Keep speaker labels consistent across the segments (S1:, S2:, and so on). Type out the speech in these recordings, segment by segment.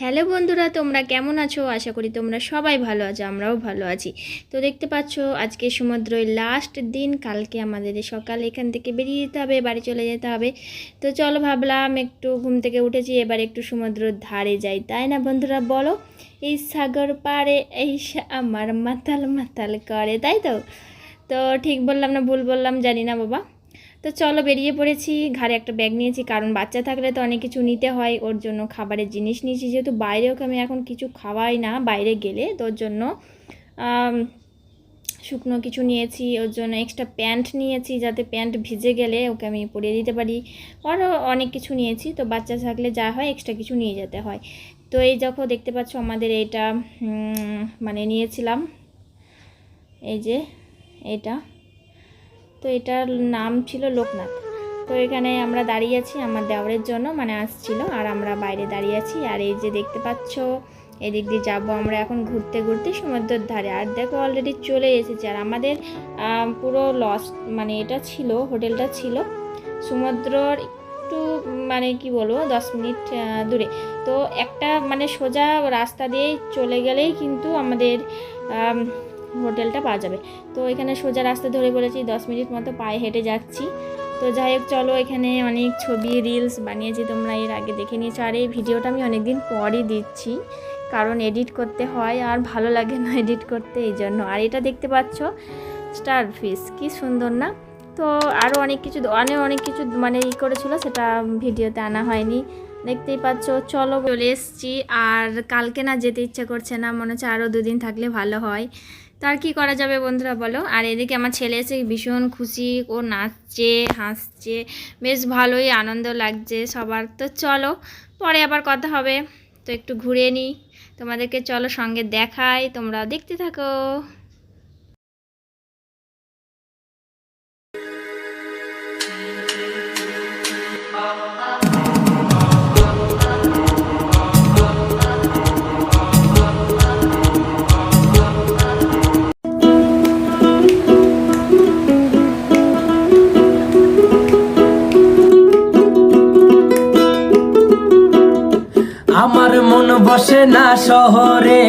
S1: Hello বন্ধুরা, তোমরা কেমন আছো? আশা করি তোমরা সবাই ভালো আছো, আমরাও ভালো আছি। তো দেখতে পাচ্ছ, আজকে সমুদ্রের লাস্ট দিন, কালকে আমাদের সকাল এখান থেকে বেরিয়ে যেতে হবে, বাড়ি চলে যেতে হবে। তো চলো ভাবলাম একটু ঘুম থেকে উঠেছি, এবার একটু সমুদ্রের ধারে যাই। তাই না বন্ধুরা, বলো? এই সাগর পাড়ে এই আমার মাতাল মাতাল করে, তাই তো? তো ঠিক বললাম না, ভুল বললাম, জানি না বাবা। তো চলো বেরিয়ে পড়েছি, ঘাড়ে একটা ব্যাগ নিয়েছি, কারণ বাচ্চা থাকলে তো অনেক কিছু নিতে হয়, ওর জন্য খাবারের জিনিস নিয়েছি, যেহেতু বাইরেও আমি এখন কিছু খাওয়াই না, বাইরে গেলে তো ওর জন্য শুকনো কিছু নিয়েছি, ওর জন্য এক্সট্রা প্যান্ট নিয়েছি, যাতে প্যান্ট ভিজে গেলে ওকে আমি পরিয়ে দিতে পারি আরও অনেক কিছু নিয়েছি, তো বাচ্চা থাকলে যা হয় এক্সট্রা কিছু নিয়ে যেতে হয়। তো এই যখন দেখতে পাচ্ছ আমাদের এটা মানে নিয়েছিলাম, এই যে, এটা। তো এটার নাম ছিল লোকনাথ। তো এখানে আমরা দাঁড়িয়ে আছি আমার দেওরের জন্য মানে আসছিল আর আমরা বাইরে দাঁড়িয়ে আছি। আর এই যে দেখতে পাচ্ছ এদিক দিয়ে যাব আমরা এখন ঘুরতে ঘুরতে সমুদ্রের ধারে। আর দেখো অলরেডি চলে এসেছি আর আমাদের পুরো লস মানে এটা ছিল হোটেলটা ছিল সমুদ্রর একটু মানে কি বলব দশ মিনিট দূরে। তো একটা মানে সোজা রাস্তা দিয়ে চলে গেলেই কিন্তু আমাদের আম, হোটেলটা পাওয়া যাবে। তো এখানে সোজা রাস্তা ধরে বলেছি, দশ মিনিট মতো পায়ে হেঁটে যাচ্ছি। তো যাই হোক, চলো এখানে অনেক ছবি রিলস বানিয়েছি তোমরা এর আগে দেখে নিয়েছো। আর এই ভিডিওটা আমি অনেক দিন পরই দিচ্ছি, কারণ এডিট করতে হয় আর ভালো লাগে না এডিট করতে, এই জন্য। আর এটা দেখতে পাচ্ছ স্টার ফিস কি সুন্দর না? তো আরও অনেক কিছু, অনেক অনেক কিছু মানে ই করেছিল, সেটা ভিডিওতে আনা হয়নি। দেখতেই পাচ্ছ, চলো চলে এসছি। আর কালকে না যেতে ইচ্ছে করছে না, মনে হচ্ছে আরও দুদিন থাকলে ভালো হয়। তো আর কী করা যাবে বন্ধুরা বলো? আর এদিকে আমার ছেলে এসে ভীষণ খুশি, ও নাচছে, হাসছে, বেশ ভালোই আনন্দ লাগছে সবার। তো চলো, পরে আবার কথা হবে। তো একটু ঘুরে নিই তোমাদেরকে চলো সঙ্গে দেখাই তোমরা দেখতে থাকো।
S2: আমার মন বসে না শহরে,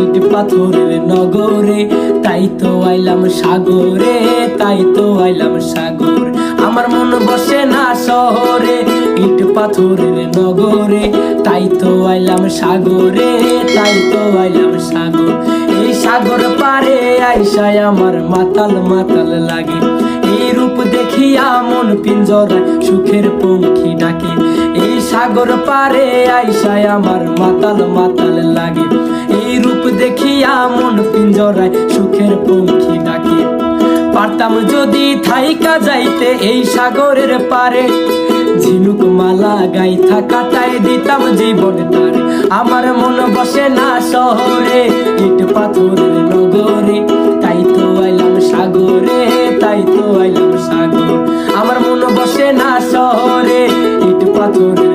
S2: ইট পাথরের নগরে। তাই তো আইলাম সাগরে, তাই তো আইলাম সাগর। আমার মন বসে না শহরে, ইট পাথরের নগরে। তাই তো আইলাম সাগরে, তাই তো আইলাম সাগর। এই সাগর পারে আইসায় আমার মাতাল মাতাল লাগে। এই রূপ দেখিয়া মন পিঞ্জর সুখের পঙ্খী ডাকে। সাগর পারে আইসায় আমার মাতাল মাতাল লাগে। এই রূপ দেখিয়া মন পিঞ্জরায় সুখের পঙ্খী ডাকে। পারতাম যদি থাইকা যাইতে এই সাগরের পারে। ঝিনুক মালা গাইথা কাটায় দিতাম জীবনটারে। আমার মন বসে না শহরে, ইট পাথরের নগরে। তাই তো আইলাম সাগরে, তাই তো আইলাম সাগর। আমার মন বসে না শহরে, ইট পাথরের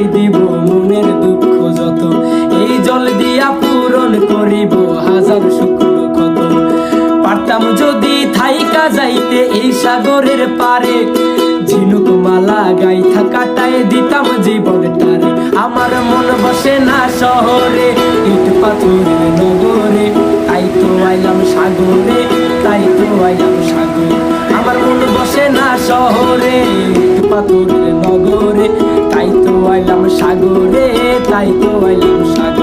S2: ভাসাই দিব মনের দুঃখ যত। এই জল দিয়া পূরণ করিব হাজার শুকনো ক্ষত পারতাম যদি থাইকা যাইতে এই সাগরের পারে। ঝিনুক মালা গাইথা কাটায় দিতাম জীবনটারে আমার মন বসে না শহরে, ইট পাথরের নগরে। তাই তো আইলাম সাগরে, তাই তো আইলাম সাগর। আমার মন বসে না শহরে, ইট পাথরের সাগরে তাই তো আইলাম সাগরে।